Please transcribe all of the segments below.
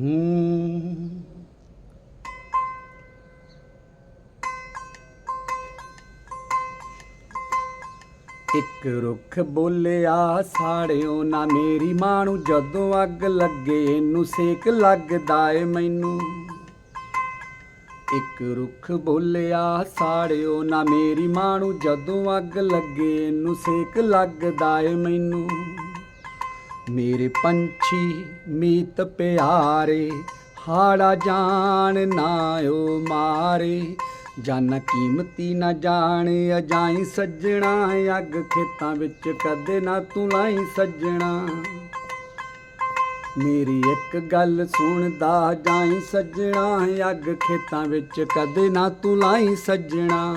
ਹੂੰ। ਇੱਕ ਰੁੱਖ ਬੋਲਿਆ, ਸਾੜਿਓ ਨਾ ਮੇਰੀ ਮਾਂ ਨੂੰ ਜਦੋਂ ਅੱਗ ਲੱਗੇ ਇਹਨੂੰ ਸੇਕ ਲੱਗਦਾ ਏ ਮੈਨੂੰ। ਇੱਕ ਰੁੱਖ ਬੋਲਿਆ, ਸਾੜਿਓ ਨਾ ਮੇਰੀ ਮਾਂ ਨੂੰ ਜਦੋਂ ਅੱਗ ਲੱਗੇ ਇਹਨੂੰ ਸੇਕ ਲੱਗਦਾ ਏ ਮੈਨੂੰ। ਮੇਰੇ ਪੰਛੀ ਮੀਤ ਪਿਆਰੇ, ਹਾੜਾ ਜਾਣ ਨਾ ਓ ਮਾਰੇ। ਜਾਨਾ ਕੀਮਤੀ ਨਾ ਜਾਣ, ਅਜਾਈ ਸੱਜਣਾ, ਅੱਗ ਖੇਤਾਂ ਵਿੱਚ ਕਦੇ ਨਾ ਤੂੰ ਲਾਈ ਸੱਜਣਾ। ਮੇਰੀ ਇੱਕ ਗੱਲ ਸੁਣਦਾ ਜਾਈ ਸੱਜਣਾ, ਅੱਗ ਖੇਤਾਂ ਵਿੱਚ ਕਦੇ ਨਾ ਤੂੰ ਲਾਈ ਸੱਜਣਾ।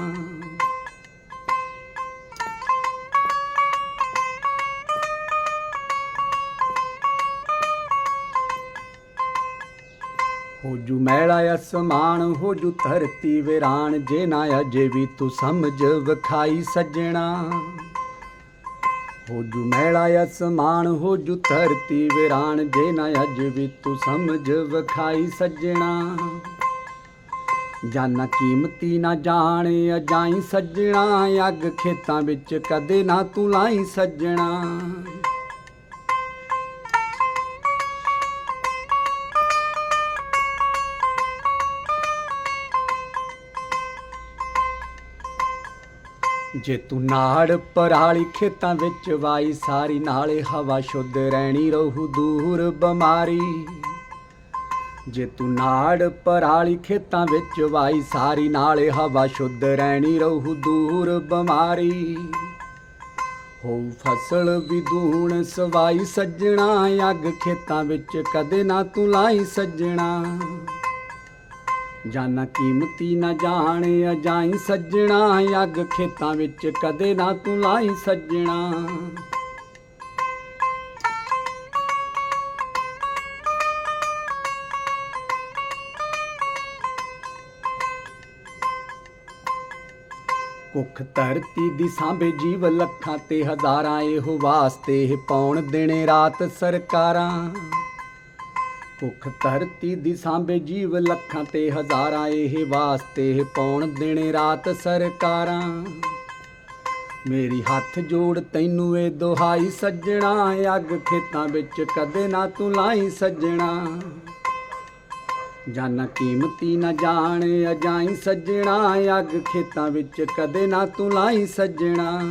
ਹੋ ਜੂ ਮੈਲਾ ਅਸਮਾਨ ਹੋ ਜੂ ਧਰਤੀ ਵੀਰਾਨ ਜੇ ਨਾ ਅਜੇ ਵੀ ਤੂੰ ਸਮਝ ਵਖਾਈ ਸੱਜਣਾ। ਹੋ ਜੂ ਮੈਲਾ ਅਸਮਾਨ ਹੋ ਜੂ ਧਰਤੀ ਵੀਰਾਨ ਜੇ ਨਾ ਅਜੇ ਵੀ ਤੂੰ ਸਮਝ ਵਖਾਈ ਸੱਜਣਾ। ਜਾਨਾ ਕੀਮਤੀ ਨਾ ਜਾਣ ਅਜਾਈ ਸੱਜਣਾ, ਅੱਗ ਖੇਤਾਂ ਵਿੱਚ ਕਦੇ ਨਾ ਤੂੰ ਲਾਈ ਸੱਜਣਾ। ਜੇ ਤੂੰ ਨਾੜ ਪਰਾਲੀ ਖੇਤਾਂ ਵਿੱਚ ਵਾਈ, ਸਾਰੀ ਨਾਲੇ ਹਵਾ ਸ਼ੁੱਧ ਰਹਿਣੀ, ਰਹੂ ਦੂਰ ਬਿਮਾਰੀ। ਜੇ ਤੂੰ ਨਾੜ ਪਰਾਲੀ ਖੇਤਾਂ ਵਿੱਚ ਵਾਈ, ਸਾਰੀ ਨਾਲੇ ਹਵਾ ਸ਼ੁੱਧ ਰਹਿਣੀ, ਰਹੂ ਦੂਰ ਬਿਮਾਰੀ। ਹੋ ਫਸਲ ਵਿਦੂਣ ਸਵਾਈ, ਸੱਜਣਾ ਅੱਗ ਖੇਤਾਂ ਵਿੱਚ ਕਦੇ ਨਾ ਤੂੰ ਲਾਈ ਸੱਜਣਾ। ਜਾਨਾ ਕੀਮਤੀ ਨਾ ਜਾਣ, ਅਜਾਈ ਸੱਜਣਾ, ਅੱਗ ਖੇਤਾਂ ਵਿੱਚ ਕਦੇ ਨਾ ਤੂੰ ਲਾਈ ਸੱਜਣਾ। ਕੁੱਖ ਧਰਤੀ ਦੀ ਸਾਂਭੇ ਜੀਵ ਲੱਖਾਂ ਤੇ ਹਜ਼ਾਰਾਂ, ਇਹੋ ਵਾਸਤੇ ਇਹ ਪੌਣ ਦਿਨੇ ਰਾਤ ਸਰਕਾਰਾਂ। ਭੁੱਖ ਧਰਤੀ ਦੀ ਸਾਂਭੇ ਜੀਵ ਲੱਖਾਂ ਤੇ ਹਜ਼ਾਰਾਂ ਇਹ ਵਾਸਤੇ ਇਹ ਪੌਣ ਰਾਤ ਸਰਕਾਰਾਂ। ਮੇਰੀ ਹੱਥ ਜੋੜ ਤੈਨੂੰ ਇਹ ਦੁਹਾਈ ਸੱਜਣਾ ਅੱਗ ਖੇਤਾਂ ਵਿੱਚ ਕਦੇ ਨਾ ਤੂੰ ਲਾਈ ਸੱਜਣਾ। ਜਾਨਾ ਕੀਮਤੀ ਨਾ ਜਾਣ, ਅਜਾਈ ਸੱਜਣਾ ਅੱਗ ਖੇਤਾਂ ਵਿੱਚ ਕਦੇ ਨਾ ਤੂੰ ਲਾਈ ਸੱਜਣਾ।